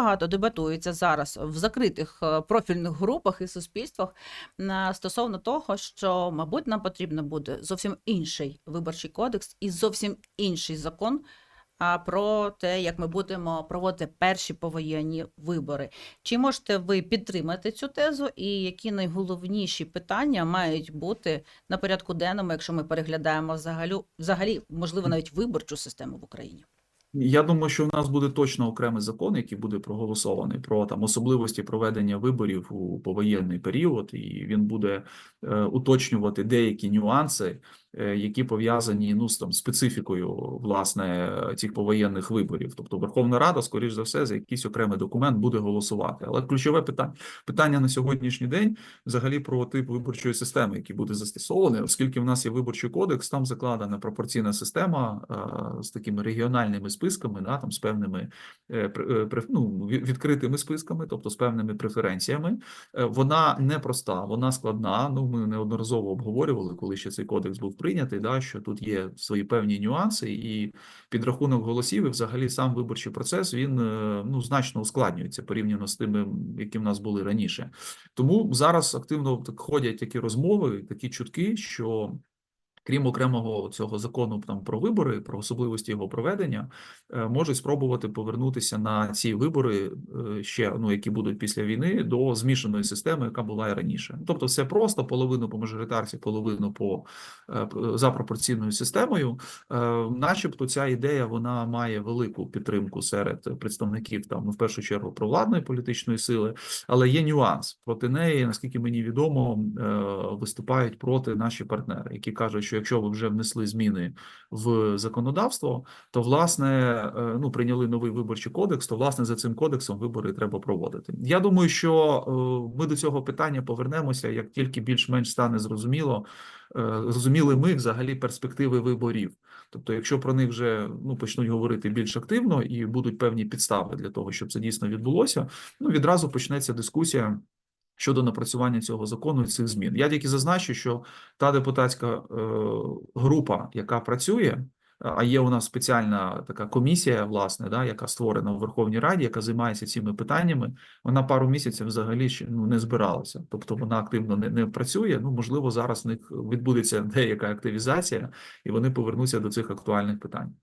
багато дебатується зараз в закритих е, профільних групах і суспільствах е, стосовно того, що, мабуть, нам потрібно буде зовсім інший виборчий кодекс і зовсім інший закон. А про те, як ми будемо проводити перші повоєнні вибори. Чи можете ви підтримати цю тезу, і які найголовніші питання мають бути на порядку денному, якщо ми переглядаємо взагалі, взагалі можливо, навіть виборчу систему в Україні? Я думаю, що в нас буде точно окремий закон, який буде проголосований про там особливості проведення виборів у повоєнний період, і він буде е, уточнювати деякі нюанси, які пов'язані ну з там специфікою власне цих повоєнних виборів. Тобто Верховна Рада, скоріш за все, за якийсь окремий документ буде голосувати. Але ключове питання питання на сьогоднішній день взагалі про тип виборчої системи, який буде застосований, оскільки в нас є виборчий кодекс, там закладена пропорційна система е, з такими регіональними списками, да, там з певними е, е, ну, відкритими списками, тобто з певними преференціями. Е, Вона непроста, вона складна. Ну, ми неодноразово обговорювали, коли ще цей кодекс був прийнятий, да, що тут є свої певні нюанси, і підрахунок голосів, і взагалі сам виборчий процес він е, ну значно ускладнюється порівняно з тими, які в нас були раніше. Тому зараз активно так ходять такі розмови, такі чутки, що. Крім окремого цього закону там про вибори, про особливості його проведення, е, можуть спробувати повернутися на ці вибори е, ще ну які будуть після війни до змішаної системи, яка була і раніше. Тобто, все просто половину по мажоритарці, половину по е, за пропорційною системою. Начебто, ця ідея вона має велику підтримку серед представників там ну, в першу чергу провладної політичної сили, але є нюанс проти неї, наскільки мені відомо, виступають проти наші партнери, які кажуть, що якщо ви вже внесли зміни в законодавство, то власне е, ну прийняли новий виборчий кодекс, то власне за цим кодексом вибори треба проводити. Я думаю, що е, ми до цього питання повернемося, як тільки більш-менш стане зрозуміло, е, зрозуміли ми взагалі перспективи виборів. Тобто, якщо про них вже ну почнуть говорити більш активно і будуть певні підстави для того, щоб це дійсно відбулося, ну відразу почнеться дискусія. Щодо напрацювання цього закону і цих змін, я тільки зазначу, що та депутатська е, група, яка працює, а є у нас спеціальна така комісія, власне, да, яка створена в Верховній Раді, яка займається цими питаннями. Вона пару місяців взагалі ще ну не збиралася, тобто вона активно не, не працює. Ну можливо, зараз в них відбудеться деяка активізація, і вони повернуться до цих актуальних питань.